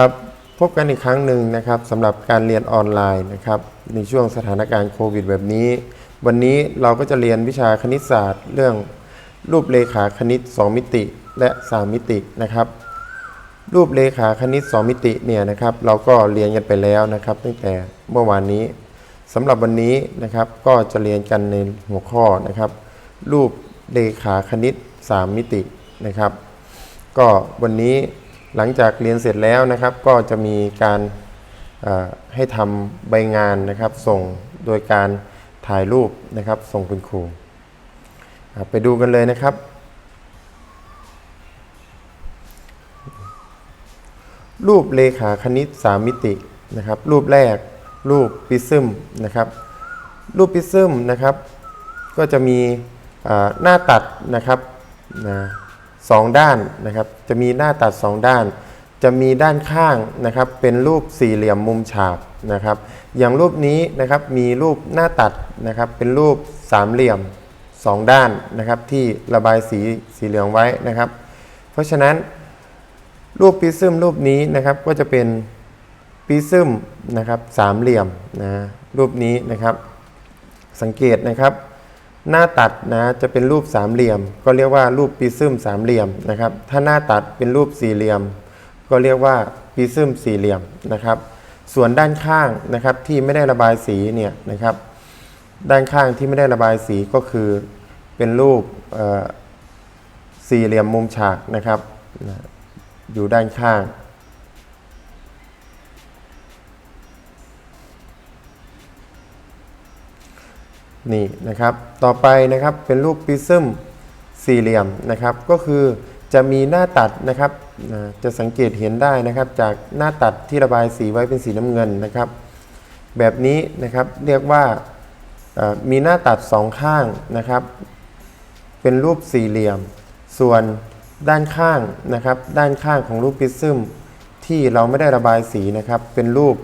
ครับพบกันอีกครั้งหนึ่งนะครับสำหรับการเรียนออนไลน์นะครับในช่วงสถานการณ์โควิดแบบนี้ วันนี้เราก็จะเรียนวิชาคณิตศาสตร์ เรื่องรูปเลขาคณิต 2 มิติและ 3 มิตินะครับ รูปเลขาคณิต 2 มิติเนี่ยนะครับเราก็เรียนกันไปแล้วนะครับตั้งแต่เมื่อวานนี้สำหรับวันนี้นะครับก็จะเรียนกันในหัวข้อนะครับ รูปเลขาคณิต 3 มิตินะครับ ก็วันนี้ หลังจากเรียนเสร็จแล้วนะครับ ก็จะมีการให้ทำใบงานนะครับ ส่งโดยการถ่ายรูปนะครับ ส่งคุณครูไปดูกันเลยนะครับ รูปเลขาคณิต 3 มิตินะครับ รูปแรกรูปปิซึมนะครับ รูปปิซึมนะครับ ก็จะมีหน้าตัดนะครับนะ สองด้านนะครับ จะมีหน้าตัดสองด้าน จะมีด้านข้างนะครับ เป็นรูปสี่เหลี่ยมมุมฉากนะครับ อย่างรูปนี้นะครับมีรูปหน้าตัดนะครับ เป็นรูปสามเหลี่ยมสองด้านนะครับ ที่ระบายสีสีเหลืองไว้นะครับ เพราะฉะนั้นรูปปิซึมรูปนี้นะครับก็จะเป็นปิซึมนะครับสามเหลี่ยมนะรูปนี้นะครับ สังเกตนะครับ หน้าตัดนะจะเป็นรูปสามเหลี่ยม ก็เรียกว่ารูปปิซึมสามเหลี่ยมนะครับ ถ้าหน้าตัดเป็นรูปสี่เหลี่ยม ก็เรียกว่าปิซึมสี่เหลี่ยมนะครับ ส่วนด้านข้างนะครับที่ไม่ได้ระบายสีเนี่ยนะครับ ด้านข้างที่ไม่ได้ระบายสีก็คือเป็นรูปสี่เหลี่ยมมุมฉากนะครับ อยู่ด้านข้าง นี่นะครับ ต่อไปนะครับเป็นรูปปริซึมสี่เหลี่ยมนะครับ ก็คือจะมีหน้าตัดนะครับ จะสังเกตเห็นได้นะครับ จากหน้าตัดที่ระบายสีไว้เป็นสีน้ำเงินนะครับ แบบนี้นะครับเรียกว่ามีหน้าตัดสองข้างนะครับ เป็นรูปสี่เหลี่ยม ส่วนด้านข้างนะครับ ด้านข้างของรูปปริซึมที่เราไม่ได้ระบายสีนะครับ เป็นรูป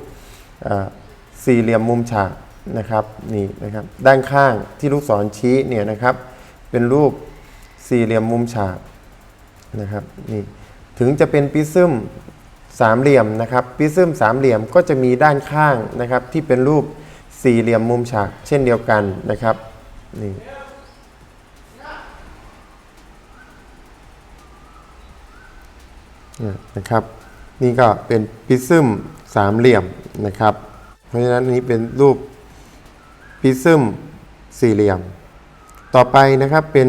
สี่เหลี่ยมมุมฉาก นะครับนี่นะครับด้านข้างที่ลูกศรชี้เนี่ยนะครับ เป็นรูปสี่เหลี่ยมมุมฉากนะครับนี่ถึงจะเป็นปริซึมสามเหลี่ยมนะครับปริซึมสามเหลี่ยมก็จะมีด้านข้างนะครับที่เป็นรูปสี่เหลี่ยมมุมฉาก เช่นเดียวกันนะครับนี่นะครับนี่ก็เป็นปริซึมสามเหลี่ยมนะครับ เพราะฉะนั้นนนี้เป็นรูป ปริซึมสี่เหลี่ยม ต่อไปนะครับเป็น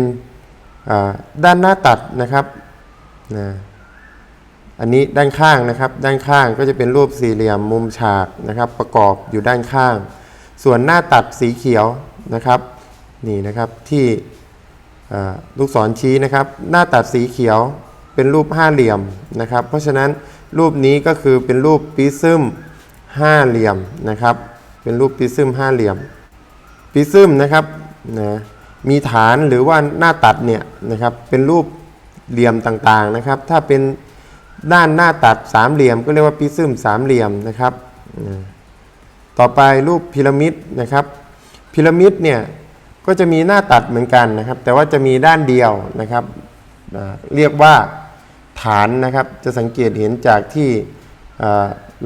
ด้านหน้าตัดนะครับนะอันนี้ด้านข้างนะครับ ด้านข้างก็จะเป็นรูปสี่เหลี่ยมมุมฉากนะครับ ประกอบอยู่ด้านข้าง ส่วนหน้าตัดสีเขียวนะครับนี่นะครับที่ลูกศรชี้นะครับ หน้าตัดสีเขียวเป็นรูปห้าเหลี่ยมนะครับ เพราะฉะนั้นรูปนี้ก็คือเป็นรูปปิซึมห้าเหลี่ยมนะครับ เป็นรูปปิซึมห้าเหลี่ยม ปริซึมนะครับนะมีฐานหรือว่าหน้าตัดเนี่ยนะครับเป็นรูปเหลี่ยมต่างๆนะครับ ถ้าเป็นด้านหน้าตัดสามเหลี่ยม ก็เรียกว่าปิซึมสามเหลี่ยมนะครับ ต่อไปรูปพีระมิดนะครับพีระมิดเนี่ยก็จะมีหน้าตัดเหมือนกันนะครับ แต่ว่าจะมีด้านเดียวนะครับเรียกว่าฐานนะครับจะสังเกตเห็นจากที่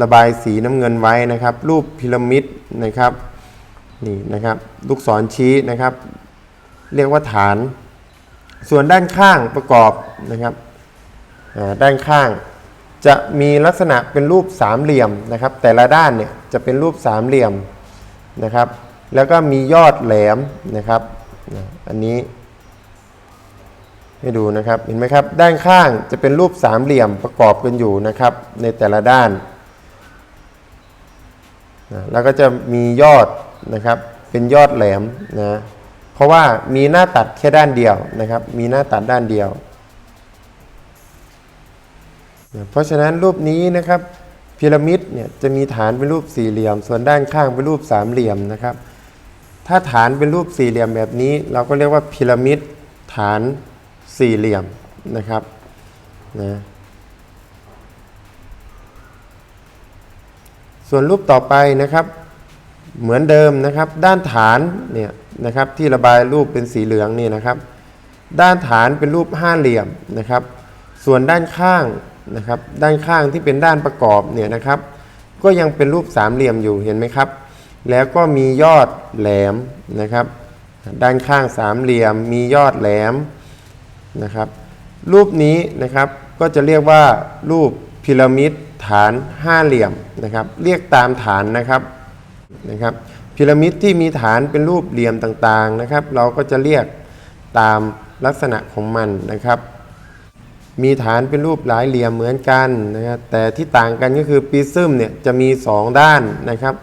ระบายสีน้ำเงินไว้นะครับ รูปพีระมิดนะครับ นี่นะครับลูกศรชี้นะครับ เรียกว่าฐาน ส่วนด้านข้างประกอบนะครับด้านข้างจะมีลักษณะเป็นรูปสามเหลี่ยมนะครับ แต่ละด้านเนี่ยจะเป็นรูปสามเหลี่ยมนะครับ แล้วก็มียอดแหลมนะครับ อันนี้ให้ดูนะครับเห็นไหมครับด้านข้างจะเป็นรูปสามเหลี่ยมประกอบกันอยู่นะครับ ในแต่ละด้าน แล้วก็จะมียอด นะครับ เป็นยอดแหลมนะเพราะว่ามีหน้าตัดแค่ด้านเดียวนะครับ มีหน้าตัดด้านเดียวนะเพราะฉะนั้นรูปนี้นะครับพีระมิดเนี่ยจะมีฐานเป็นรูปสี่เหลี่ยม ส่วนด้านข้างเป็นรูปสามเหลี่ยมนะครับ ถ้าฐานเป็นรูปสี่เหลี่ยมแบบนี้ เราก็เรียกว่าพีระมิดฐานสี่เหลี่ยมนะครับนะส่วนรูปต่อไปนะครับ เหมือนเดิมนะครับ ด้านฐานเนี่ยนะครับที่ระบายรูปเป็นสีเหลืองนี่นะครับ ด้านฐานเป็นรูปห้าเหลี่ยมนะครับ ส่วนด้านข้างนะครับ ด้านข้างที่เป็นด้านประกอบเนี่ยนะครับ ก็ยังเป็นรูปสามเหลี่ยมอยู่เห็นไหมครับ แล้วก็มียอดแหลมนะครับ ด้านข้างสามเหลี่ยม มียอดแหลมนะครับ รูปนี้นะครับก็จะเรียกว่ารูปพีระมิดฐานห้าเหลี่ยมนะครับ เรียกตามฐานนะครับ นะครับพีระมิดที่มีฐานเป็นรูปเหลี่ยมต่างๆนะครับ เราก็จะเรียกตามลักษณะของมันนะครับ มีฐานเป็นรูปหลายเหลี่ยมเหมือนกันนะครับแต่ที่ต่างกันก็คือปริซึมเนี่ยจะมี 2 ด้านนะครับ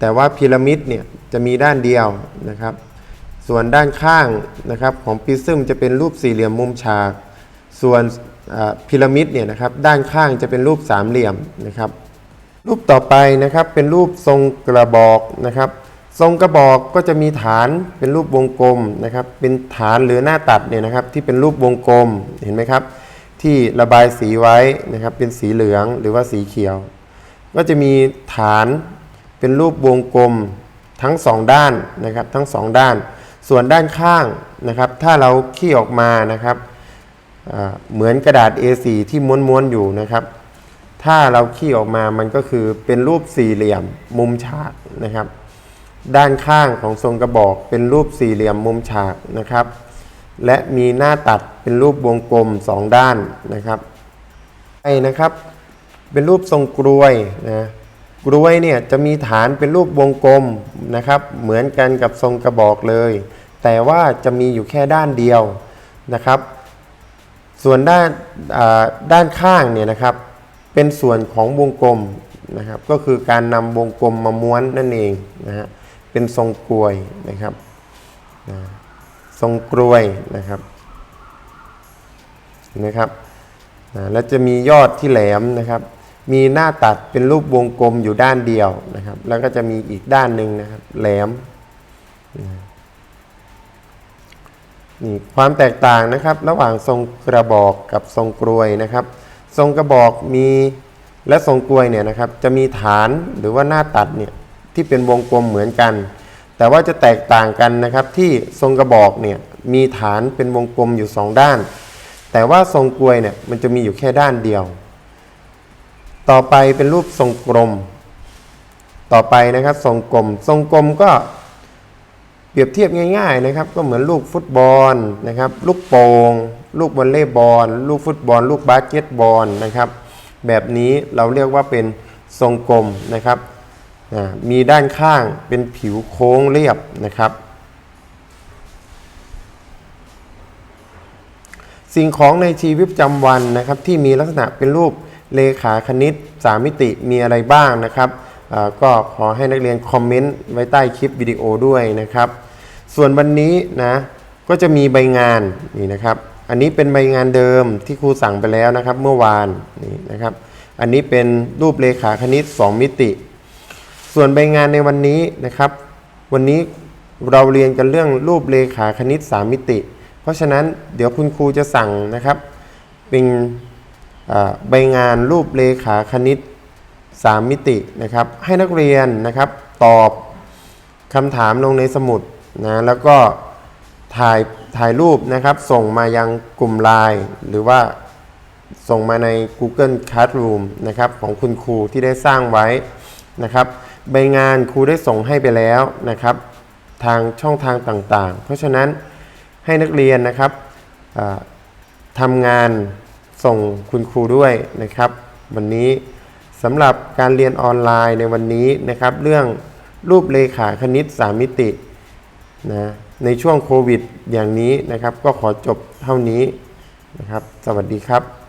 แต่ว่าพีระมิดเนี่ยจะมีด้านเดียวนะครับ ส่วนด้านข้างนะครับของปริซึมจะเป็นรูปสี่เหลี่ยมมุมฉาก ส่วนพีระมิดเนี่ยนะครับด้านข้างจะเป็นรูปสามเหลี่ยมนะครับ รูปต่อไปนะครับเป็นรูปทรงกระบอกนะครับ ทรงกระบอกก็จะมีฐานเป็นรูปวงกลมนะครับ เป็นฐานหรือหน้าตัดเนี่ยนะครับ ที่เป็นรูปวงกลมเห็นไหมครับ ที่ระบายสีไว้นะครับ เป็นสีเหลืองหรือว่าสีเขียว ก็จะมีฐานเป็นรูปวงกลมทั้งสองด้านนะครับ ทั้งสองด้าน ส่วนด้านข้างนะครับ ถ้าเราขี้ออกมานะครับเหมือนกระดาษ A4 ที่ม้วนๆอยู่นะครับ ถ้าเราขี้ออกมามันก็คือเป็นรูปสี่เหลี่ยมมุมฉากนะครับ ด้านข้างของทรงกระบอกเป็นรูปสี่เหลี่ยมมุมฉากนะครับ และมีหน้าตัดเป็นรูปวงกลมสองด้านนะครับไอ้นะครับ เป็นรูปทรงกรวยนะกรวยเนี่ยจะมีฐานเป็นรูปวงกลมนะครับ เหมือนกันกับทรงกระบอกเลย แต่ว่าจะมีอยู่แค่ด้านเดียวนะครับ ส่วนด้านด้านข้างเนี่ยนะครับ เป็นส่วนของวงกลมนะครับ ก็คือการนำวงกลมมาม้วนนั่นเองนะฮะเป็นทรงกรวยนะครับนะทรงกรวยนะครับนะครับนะแล้วจะมียอดที่แหลมนะครับ มีหน้าตัดเป็นรูปวงกลมอยู่ด้านเดียวนะครับ แล้วก็จะมีอีกด้านหนึ่งนะครับแหลมนะนี่ความแตกต่างนะครับ ระหว่างทรงกระบอกกับทรงกรวยนะครับ ทรงกระบอกมีและทรงกรวยเนี่ยนะครับจะมีฐานหรือว่าหน้าตัดเนี่ยที่เป็นวงกลมเหมือนกัน แต่ว่าจะแตกต่างกันนะครับที่ทรงกระบอกเนี่ยมีฐานเป็นวงกลมอยู่สองด้าน แต่ว่าทรงกรวยเนี่ยมันจะมีอยู่แค่ด้านเดียว ต่อไปเป็นรูปทรงกลม ต่อไปนะครับทรงกลม ทรงกลมก็เปรียบเทียบง่าย ๆนะครับ ก็เหมือนลูกฟุตบอลนะครับ ลูกโป่ง ลูกวอลเลย์บอล ลูกฟุตบอล ลูกบาสเกตบอลนะครับ แบบนี้เราเรียกว่าเป็นทรงกลมนะครับ มีด้านข้างเป็นผิวโค้งเรียบนะครับ สิ่งของในชีวิตประจำวันนะครับ ที่มีลักษณะเป็นรูปเลขาคณิต3มิติมีอะไรบ้างนะครับก็ขอให้นักเรียนคอมเมนต์ไว้ใต้คลิปวิดีโอด้วยนะครับ ส่วนวันนี้นะก็จะมีใบงานนี่นะครับ อันนี้เป็นใบงานเดิมที่ครูสั่งไปแล้วนะครับ เมื่อวานนี่นะครับ อันนี้เป็นรูปเลขาคณิต 2 มิติ ส่วนใบงานในวันนี้นะครับ วันนี้เราเรียนกันเรื่องรูปเลขาคณิต 3 มิติ เพราะฉะนั้นเดี๋ยวคุณครูจะสั่งนะครับ เป็นใบงานรูปเลขาคณิต 3 มิตินะครับ ให้นักเรียนนะครับตอบคำถามลงในสมุดนะแล้วก็ถ่าย ถ่ายรูปนะครับ ส่งมายังกลุ่มไลน์หรือว่าส่งมาใน Google Classroom นะครับของคุณครูที่ได้สร้างไว้นะครับ ใบงานครูได้ส่งให้ไปแล้วนะครับ ทางช่องทางต่างๆ เพราะฉะนั้นให้นักเรียนนะครับทำงานส่งคุณครูด้วยนะครับ วันนี้สำหรับการเรียนออนไลน์ในวันนี้นะครับ เรื่องรูปเลขาคณิต 3 มิติ นะในช่วงโควิดอย่างนี้นะครับ ก็ขอจบเท่านี้นะครับ สวัสดีครับ